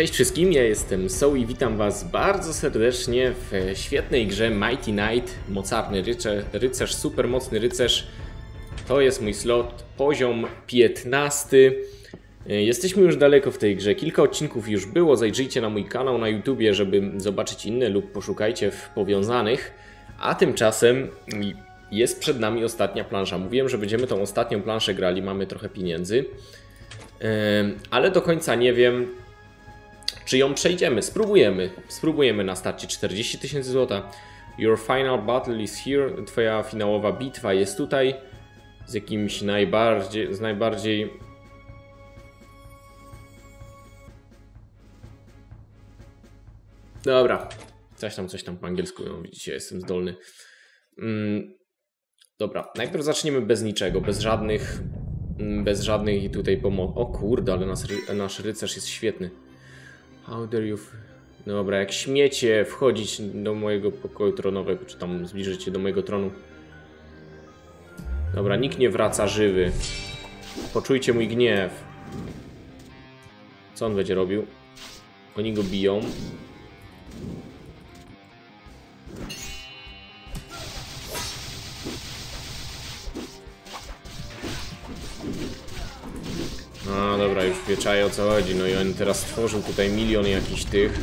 Cześć wszystkim, ja jestem So i witam was bardzo serdecznie w świetnej grze Mighty Knight, mocarny rycerz super mocny rycerz. To jest mój slot, poziom 15. Jesteśmy już daleko w tej grze, kilka odcinków już było, zajrzyjcie na mój kanał na YouTubie, żeby zobaczyć inne lub poszukajcie w powiązanych. A tymczasem jest przed nami ostatnia plansza. Mówiłem, że będziemy tą ostatnią planszę grali, mamy trochę pieniędzy. Ale do końca nie wiem, czy ją przejdziemy. Spróbujemy. Spróbujemy na starcie 40 tysięcy złota. Your final battle is here. Twoja finałowa bitwa jest tutaj. Z jakimś najbardziej, z najbardziej Dobra. Coś tam, coś tam po angielsku. No, widzicie, jestem zdolny. Mm. Dobra, najpierw zaczniemy bez niczego, bez żadnych bez żadnych tutaj pomocy. O kurde, ale nasz, nasz rycerz jest świetny. How dare you... Dobra, jak śmiecie wchodzić do mojego pokoju tronowego, czy tam zbliżycie do mojego tronu. Dobra, nikt nie wraca żywy. Poczujcie mój gniew. Co on będzie robił? Oni go biją. Już wieczaje o co chodzi. No i on teraz stworzył tutaj milion jakichś tych.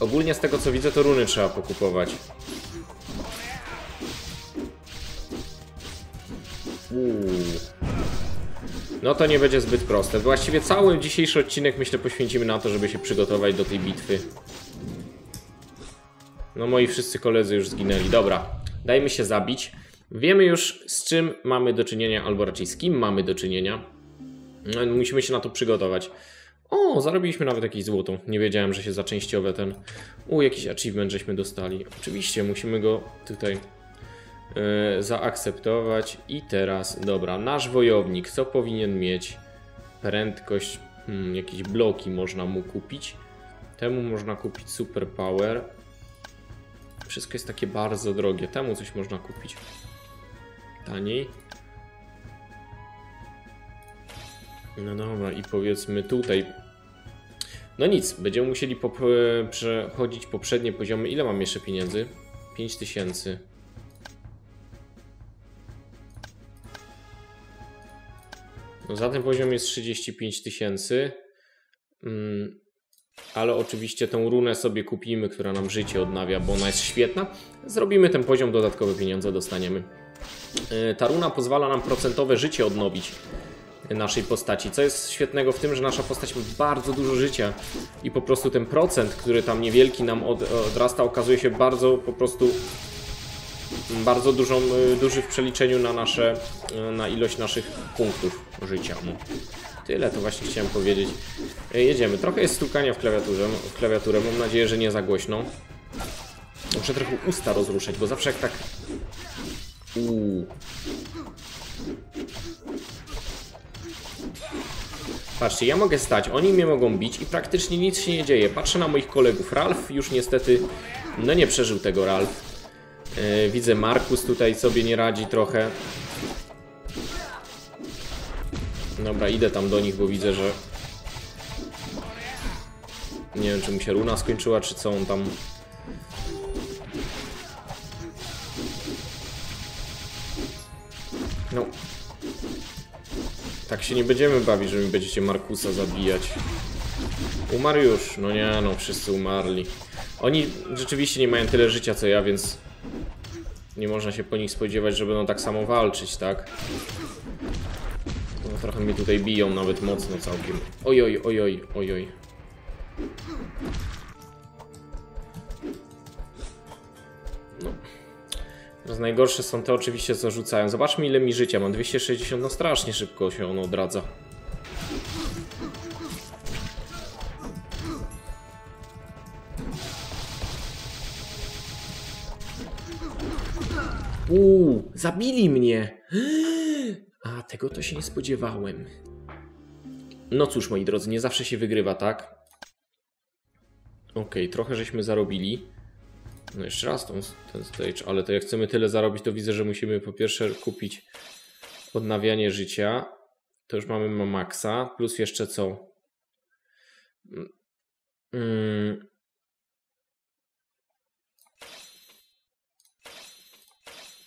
Ogólnie z tego co widzę to runy trzeba pokupować. Uuu. No to nie będzie zbyt proste. Właściwie cały dzisiejszy odcinek myślę poświęcimy na to, żeby się przygotować do tej bitwy. No moi wszyscy koledzy już zginęli. Dobra, dajmy się zabić. Wiemy już z czym mamy do czynienia, albo raczej z kim mamy do czynienia. Musimy się na to przygotować. O, zarobiliśmy nawet jakieś złoto. Nie wiedziałem, że się za częściowe ten... U, jakiś achievement żeśmy dostali. Oczywiście, musimy go tutaj yy, zaakceptować. I teraz, dobra, nasz wojownik, co powinien mieć? Prędkość, hmm, jakieś bloki można mu kupić. Temu można kupić super power. Wszystko jest takie bardzo drogie. Temu coś można kupić taniej. No dobra, i powiedzmy tutaj. No nic, będziemy musieli pop przechodzić poprzednie poziomy. Ile mam jeszcze pieniędzy? 5000. No za ten poziom jest 35 tysięcy. Mm, ale oczywiście tę runę sobie kupimy, która nam życie odnawia, bo ona jest świetna. Zrobimy ten poziom, dodatkowe pieniądze dostaniemy. E, ta runa pozwala nam procentowe życie odnowić naszej postaci, co jest świetnego w tym, że nasza postać ma bardzo dużo życia i po prostu ten procent, który tam niewielki nam od, odrasta, okazuje się bardzo po prostu bardzo dużą, e, duży w przeliczeniu na nasze, e, na ilość naszych punktów życia. Tyle to właśnie chciałem powiedzieć. Jedziemy. Trochę jest stukania w klawiaturze, w klawiaturę. Mam nadzieję, że nie za głośno. Muszę trochę usta rozruszać, bo zawsze jak tak Uuu. Patrzcie, ja mogę stać, oni mnie mogą bić i praktycznie nic się nie dzieje. Patrzę na moich kolegów. Ralf już niestety, no nie przeżył tego Ralf. Yy, widzę Markus tutaj sobie nie radzi trochę. Dobra, idę tam do nich, bo widzę, że... Nie wiem, czy mu się runa skończyła, czy co on tam No. Tak się nie będziemy bawić, że mi będziecie Markusa zabijać. Umarł już. No nie, no wszyscy umarli. Oni rzeczywiście nie mają tyle życia co ja, więc nie można się po nich spodziewać, że będą tak samo walczyć, tak? No, trochę mnie tutaj biją, nawet mocno całkiem. Ojoj, ojoj, ojoj. No. Najgorsze są te oczywiście, co rzucają. Zobaczmy ile mi życia mam. 260, no strasznie szybko się ono odradza. Uuu, zabili mnie! A, tego to się nie spodziewałem. No cóż, moi drodzy, nie zawsze się wygrywa, tak? Okej, okay, trochę żeśmy zarobili. No jeszcze raz tą, ten stage, ale to jak chcemy tyle zarobić, to widzę, że musimy po pierwsze kupić Odnawianie życia. To już mamy ma maksa. Plus jeszcze co? Mm.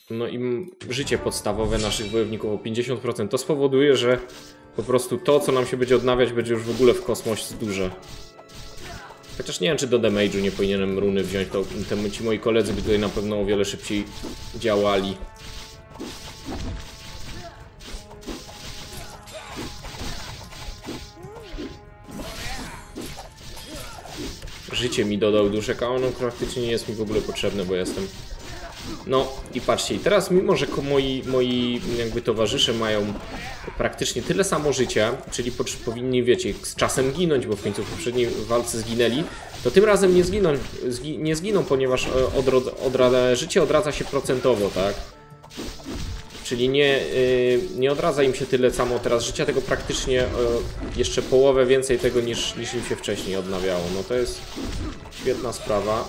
No i życie podstawowe naszych wojowników o 50%. To spowoduje, że po prostu to, co nam się będzie odnawiać, będzie już w ogóle w kosmos duże. Chociaż nie wiem, czy do damage'u nie powinienem runy wziąć, to te, ci moi koledzy by tutaj na pewno o wiele szybciej działali. Życie mi dodał duszek, a ono praktycznie nie jest mi w ogóle potrzebne, bo jestem... No i patrzcie, teraz mimo, że moi, moi jakby towarzysze mają praktycznie tyle samo życia, czyli po, powinni, wiecie, z czasem ginąć, bo w końcu w poprzedniej walce zginęli, to tym razem nie zginą, zgi, nie zginą ponieważ e, życie odradza się procentowo, tak? Czyli nie, y, nie odradza im się tyle samo teraz życia, tego praktycznie y, jeszcze połowę więcej tego niż, niż im się wcześniej odnawiało. No to jest świetna sprawa.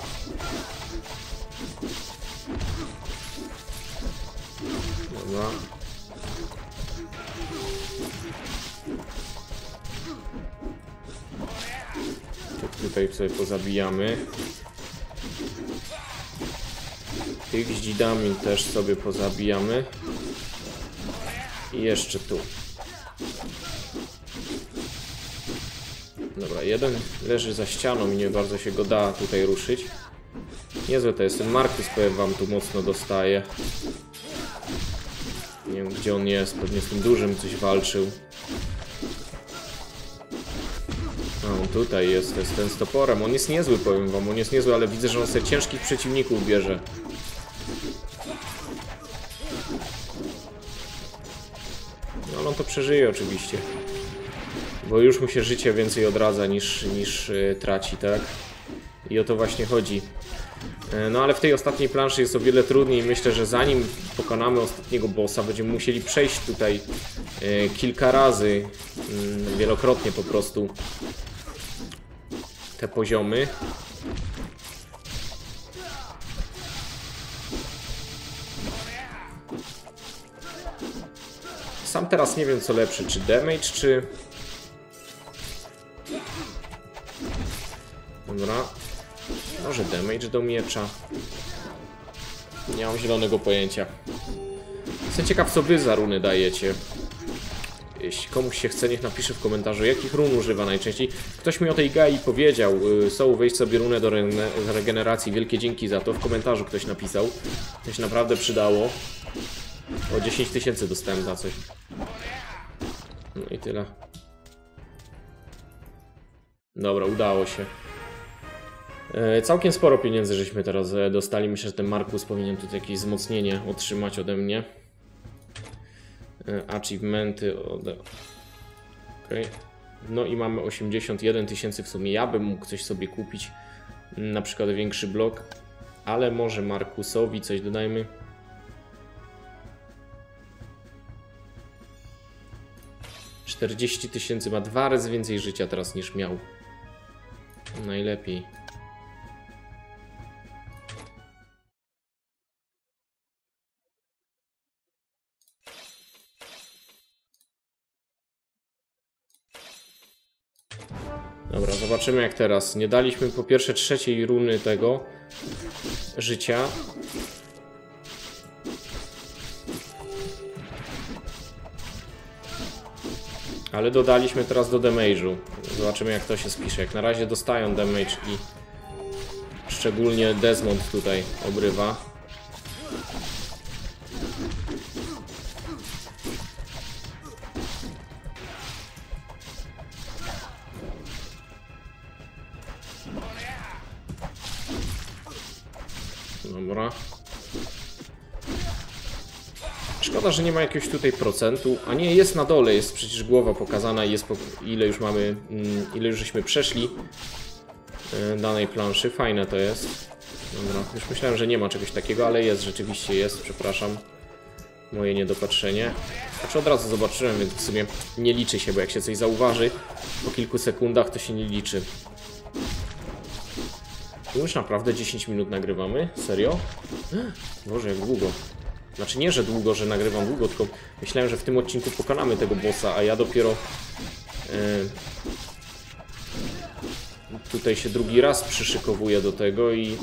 Dobra. Tu- Tutaj sobie pozabijamy. Tych z dzidami też sobie pozabijamy. I jeszcze tu. Dobra, jeden leży za ścianą i nie bardzo się go da tutaj ruszyć. Niezłe to jest ten Markus, powiem wam, tu mocno dostaje. Nie wiem gdzie on jest, pewnie z tym dużym coś walczył. A on tutaj jest, to jest ten z toporem. On jest niezły, powiem wam, on jest niezły, ale widzę, że on sobie ciężkich przeciwników bierze. No ale on to przeżyje oczywiście. Bo już mu się życie więcej odradza niż, niż y, traci, tak? I o to właśnie chodzi. E, No ale w tej ostatniej planszy jest o wiele trudniej. Myślę, że zanim pokonamy ostatniego bossa, będziemy musieli przejść tutaj e, kilka razy, mm, wielokrotnie po prostu te poziomy. Sam teraz nie wiem co lepszy, czy damage, czy... Dobra. Może damage do miecza. Nie mam zielonego pojęcia. Jestem ciekaw co wy za runy dajecie. Jeśli komuś się chce, niech napisze w komentarzu, jakich run używa najczęściej. Ktoś mi o tej Gai powiedział. y, Są wejść sobie runę do regeneracji. Wielkie dzięki za to. W komentarzu ktoś napisał. To się naprawdę przydało. O 10 tysięcy dostałem za coś. No i tyle. Dobra, udało się. E, Całkiem sporo pieniędzy żeśmy teraz e, dostali. Myślę, że ten Markus powinien tutaj jakieś wzmocnienie otrzymać ode mnie. E, Achievementy ode... Okay. No i mamy 81 tysięcy w sumie. Ja bym mógł coś sobie kupić. mm, Na przykład większy blok. Ale może Markusowi coś dodajmy. Czterdzieści tysięcy ma dwa razy więcej życia teraz niż miał. Najlepiej. Zobaczymy jak teraz. Nie daliśmy po pierwsze trzeciej runy tego życia. Ale dodaliśmy teraz do damage'u. Zobaczymy jak to się spisze. Jak na razie dostają damage i szczególnie Desmond tutaj obrywa. Dobra. Szkoda, że nie ma jakiegoś tutaj procentu. A nie, jest na dole, jest przecież głowa pokazana i jest po, ile już mamy, mm, ile już żeśmy przeszli e, danej planszy. Fajne to jest. Dobra, już myślałem, że nie ma czegoś takiego, ale jest, rzeczywiście jest, przepraszam. Moje niedopatrzenie. Znaczy od razu zobaczyłem, więc w sumie nie liczy się, bo jak się coś zauważy po kilku sekundach, to się nie liczy. Już naprawdę 10 minut nagrywamy? Serio? Boże, jak długo. Znaczy nie, że długo, że nagrywam długo, tylko myślałem, że w tym odcinku pokonamy tego bossa, a ja dopiero... Yy, tutaj się drugi raz przyszykowuję do tego i...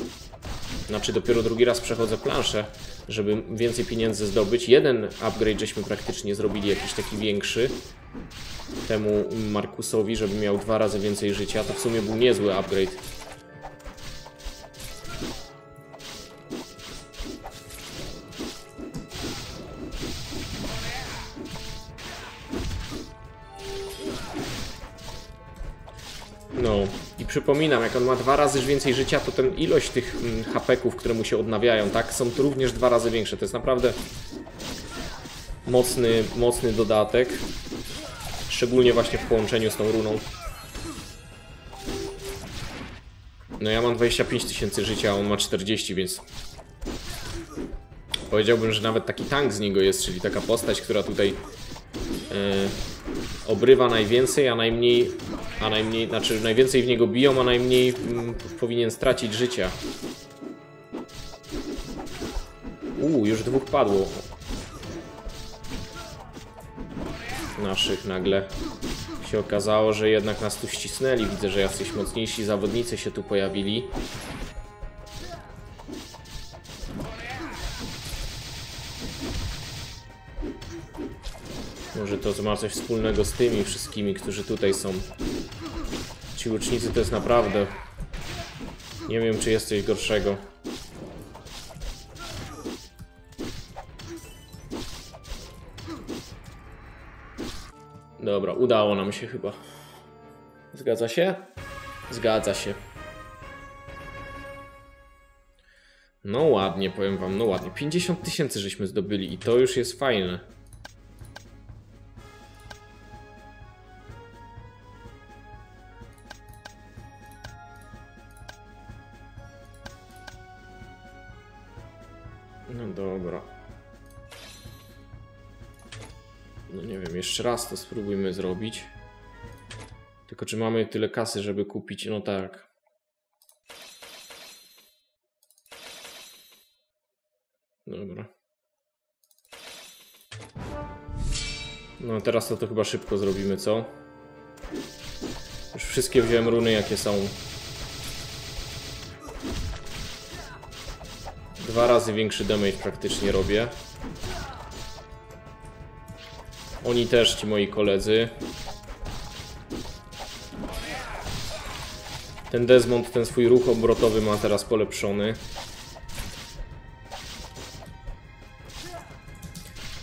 Znaczy dopiero drugi raz przechodzę planszę, żeby więcej pieniędzy zdobyć. Jeden upgrade żeśmy praktycznie zrobili, jakiś taki większy temu Markusowi, żeby miał dwa razy więcej życia. To w sumie był niezły upgrade. Przypominam, jak on ma dwa razy więcej życia, to ten ilość tych mm, hapeków, które mu się odnawiają, tak, są również dwa razy większe. To jest naprawdę mocny, mocny dodatek. Szczególnie właśnie w połączeniu z tą runą. No ja mam 25 tysięcy życia, a on ma 40, więc... Powiedziałbym, że nawet taki tank z niego jest, czyli taka postać, która tutaj yy, obrywa najwięcej, a najmniej... A najmniej, znaczy najwięcej w niego biją, a najmniej mm, powinien stracić życia. Uuu, już dwóch padło. Naszych nagle się okazało, że jednak nas tu ścisnęli. Widzę, że jacyś mocniejsi zawodnicy się tu pojawili. Może to ma coś wspólnego z tymi wszystkimi, którzy tutaj są. Ci łucznicy to jest naprawdę... Nie wiem, czy jest coś gorszego. Dobra, udało nam się chyba. Zgadza się? Zgadza się. No ładnie, powiem wam, no ładnie. 50 tysięcy żeśmy zdobyli i to już jest fajne. No dobra. No nie wiem, jeszcze raz to spróbujmy zrobić. Tylko czy mamy tyle kasy, żeby kupić? No tak. Dobra. No teraz to, to chyba szybko zrobimy, co? Już wszystkie wziąłem runy, jakie są. Dwa razy większy damage praktycznie robię. Oni też, ci moi koledzy. Ten Desmond, ten swój ruch obrotowy ma teraz polepszony.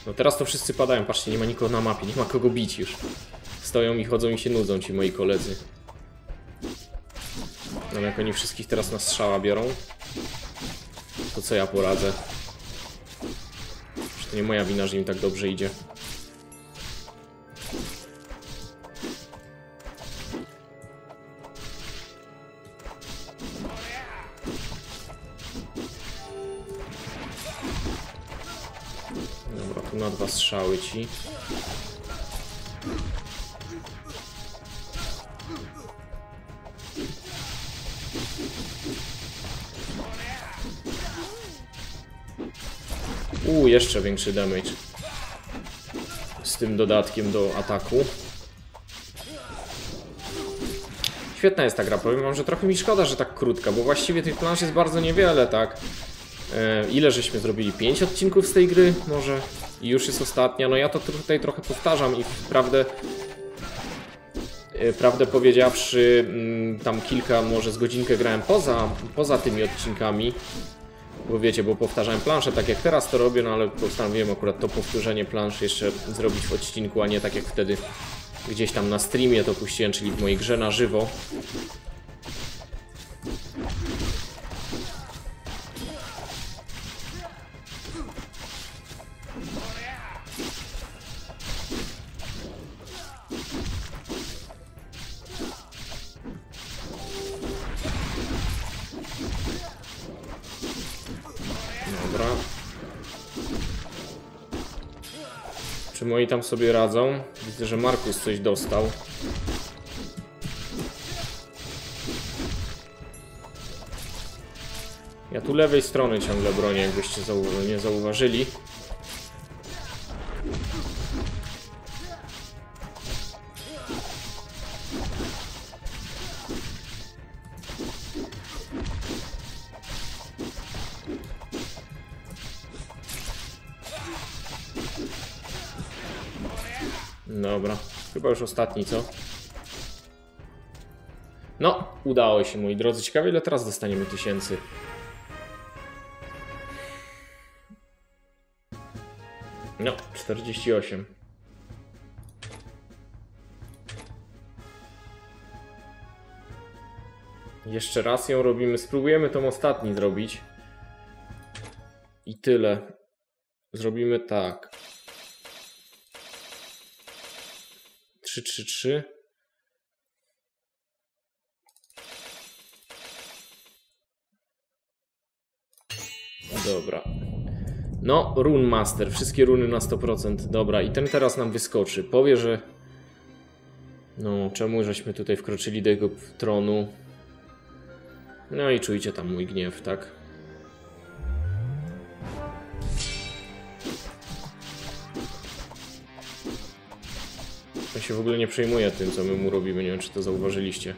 No teraz to wszyscy padają, patrzcie, nie ma nikogo na mapie, nie ma kogo bić już. Stoją i chodzą i się nudzą ci moi koledzy. No jak oni wszystkich teraz na strzała biorą, to co ja poradzę? To nie moja wina, że im tak dobrze idzie. Dobra, tu na dwa strzały ci. Uuu, jeszcze większy damage. Z tym dodatkiem do ataku. Świetna jest ta gra, powiem wam, że trochę mi szkoda, że tak krótka, bo właściwie tych plansz jest bardzo niewiele, tak? E, ile żeśmy zrobili? 5 odcinków z tej gry? Może? I już jest ostatnia. No ja to tutaj trochę powtarzam i prawdę... e, Prawdę powiedziawszy, mm, tam kilka, może z godzinkę grałem poza, poza tymi odcinkami. Bo wiecie, bo powtarzałem planszę tak jak teraz to robię, no ale postanowiłem akurat to powtórzenie planszy jeszcze zrobić w odcinku, a nie tak jak wtedy gdzieś tam na streamie to puściłem, czyli w mojej grze na żywo. Tam sobie radzą? Widzę, że Markus coś dostał. Ja tu lewej strony ciągle bronię, jakbyście zau nie zauważyli. Dobra, chyba już ostatni, co? No, udało się, moi drodzy. Ciekawe, ile teraz dostaniemy tysięcy. No, 48. Jeszcze raz ją robimy. Spróbujemy tą ostatni zrobić. I tyle. Zrobimy tak. 3, 3, 3. Dobra. No, Rune Master. Wszystkie runy na 100%. Dobra, i ten teraz nam wyskoczy. Powie, że... No, czemu żeśmy tutaj wkroczyli do jego tronu? No i czujcie tam mój gniew, tak? On się w ogóle nie przejmuje tym, co my mu robimy. Nie wiem, czy to zauważyliście.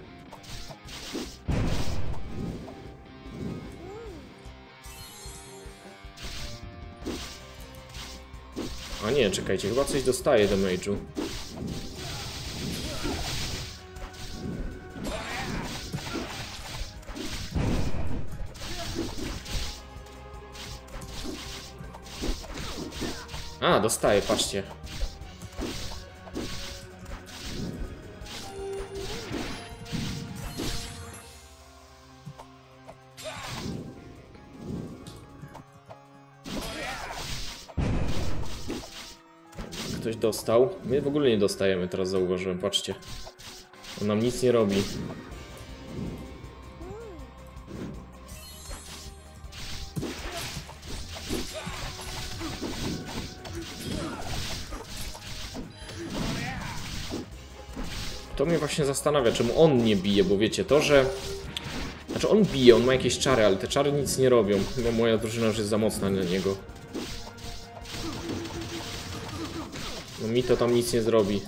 A nie, czekajcie, chyba coś dostaje damage'u. A, dostaje, patrzcie. Dostał. My w ogóle nie dostajemy, teraz zauważyłem, patrzcie. On nam nic nie robi. To mnie właśnie zastanawia, czemu on nie bije, bo wiecie, to, że... Znaczy on bije, on ma jakieś czary, ale te czary nic nie robią. Chyba moja drużyna już jest za mocna na niego. Mi to tam nic nie zrobi.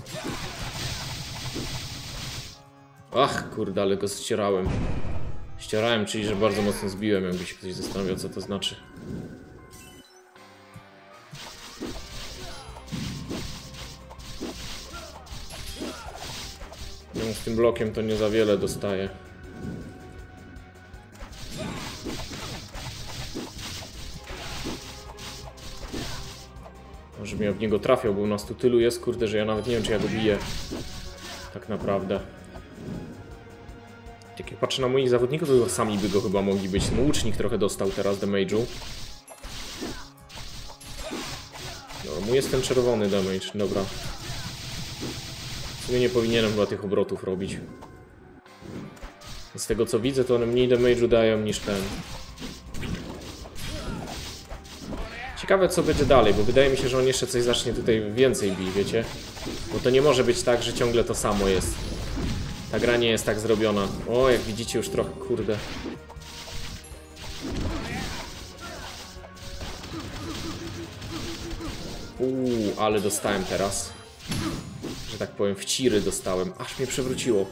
Ach, kurde, ale go ścierałem. Ścierałem, czyli że bardzo mocno zbiłem, jakby się ktoś zastanawiał, co to znaczy. Z tym blokiem to nie za wiele dostaje. Może mnie w niego trafiał, bo nas tu tylu jest, kurde, że ja nawet nie wiem, czy ja go biję. Tak naprawdę. Jak ja patrzę na moich zawodników, to sami by go chyba mogli być. Ten łucznik trochę dostał teraz damage'u. No, mu jest ten czerwony damage, dobra. W sumie nie powinienem chyba tych obrotów robić. Z tego co widzę, to one mniej damage'u dają niż ten. Ciekawe co będzie dalej, bo wydaje mi się, że on jeszcze coś zacznie tutaj więcej bić, wiecie? Bo to nie może być tak, że ciągle to samo jest. Ta gra nie jest tak zrobiona. O, jak widzicie już trochę, kurde. Uuu, ale dostałem teraz. Że tak powiem, w ciry dostałem. Aż mnie przewróciło.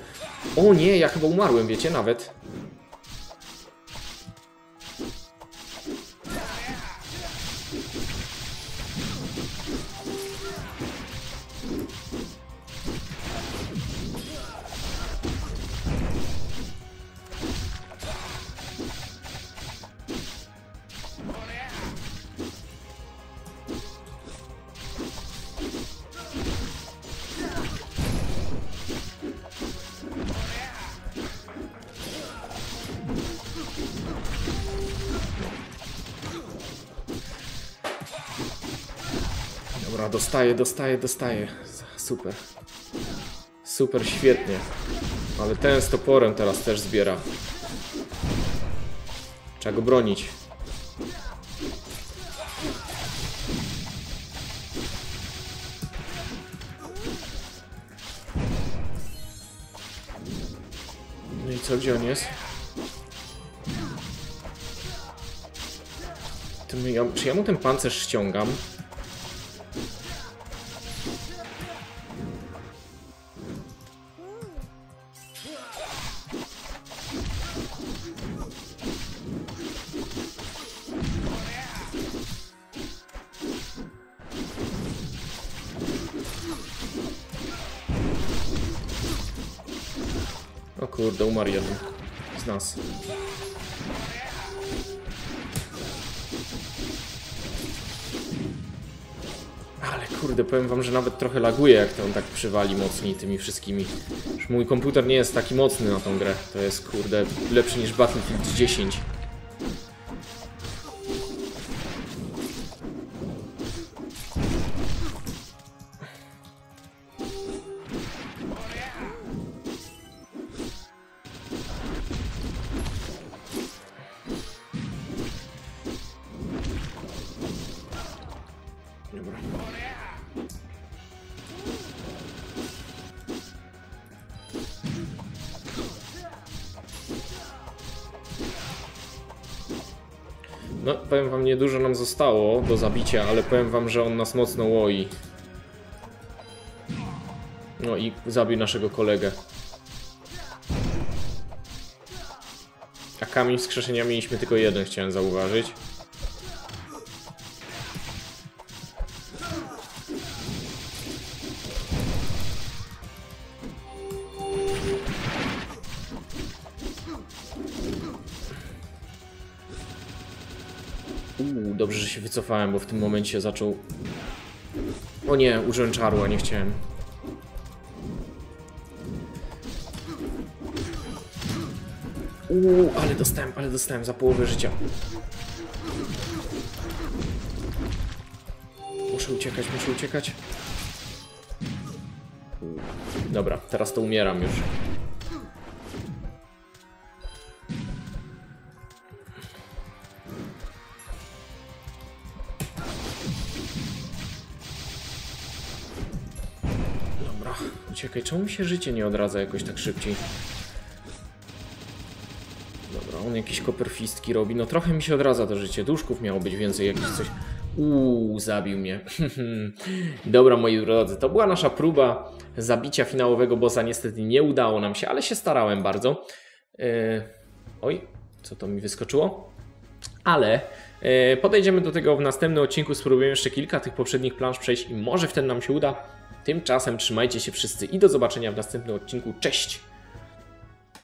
O nie, ja chyba umarłem, wiecie, nawet. Dobra, dostaję, dostaję, dostaję. Super. Super, świetnie. Ale ten z toporem teraz też zbiera. Trzeba go bronić. No i co, gdzie on jest? Ja, czy ja mu ten pancerz ściągam? Kurde, umarł jeden z nas. Ale kurde, powiem wam, że nawet trochę laguje, jak to on tak przywali mocniej tymi wszystkimi. Już mój komputer nie jest taki mocny na tą grę. To jest kurde lepszy niż Battlefield 10. No, powiem wam, niedużo nam zostało do zabicia, ale powiem wam, że on nas mocno łoi. No i zabił naszego kolegę. A kamień wskrzeszenia mieliśmy tylko jeden, chciałem zauważyć. Się wycofałem, bo w tym momencie zaczął... O nie, użyłem nie chciałem. Uuu, ale dostałem, ale dostałem za połowę życia. Muszę uciekać, muszę uciekać. Dobra, teraz to umieram już. Uciekaj. Czemu mi się życie nie odradza jakoś tak szybciej? Dobra, on jakieś koperfistki robi. No trochę mi się odradza to życie. Duszków miało być więcej, jakieś coś. Uuu, zabił mnie. Dobra, moi drodzy, to była nasza próba zabicia finałowego bossa. Niestety nie udało nam się, ale się starałem bardzo. Yy... Oj, co to mi wyskoczyło? Ale yy, podejdziemy do tego w następnym odcinku. Spróbujemy jeszcze kilka tych poprzednich plansz przejść i może wtedy nam się uda. Tymczasem trzymajcie się wszyscy i do zobaczenia w następnym odcinku. Cześć!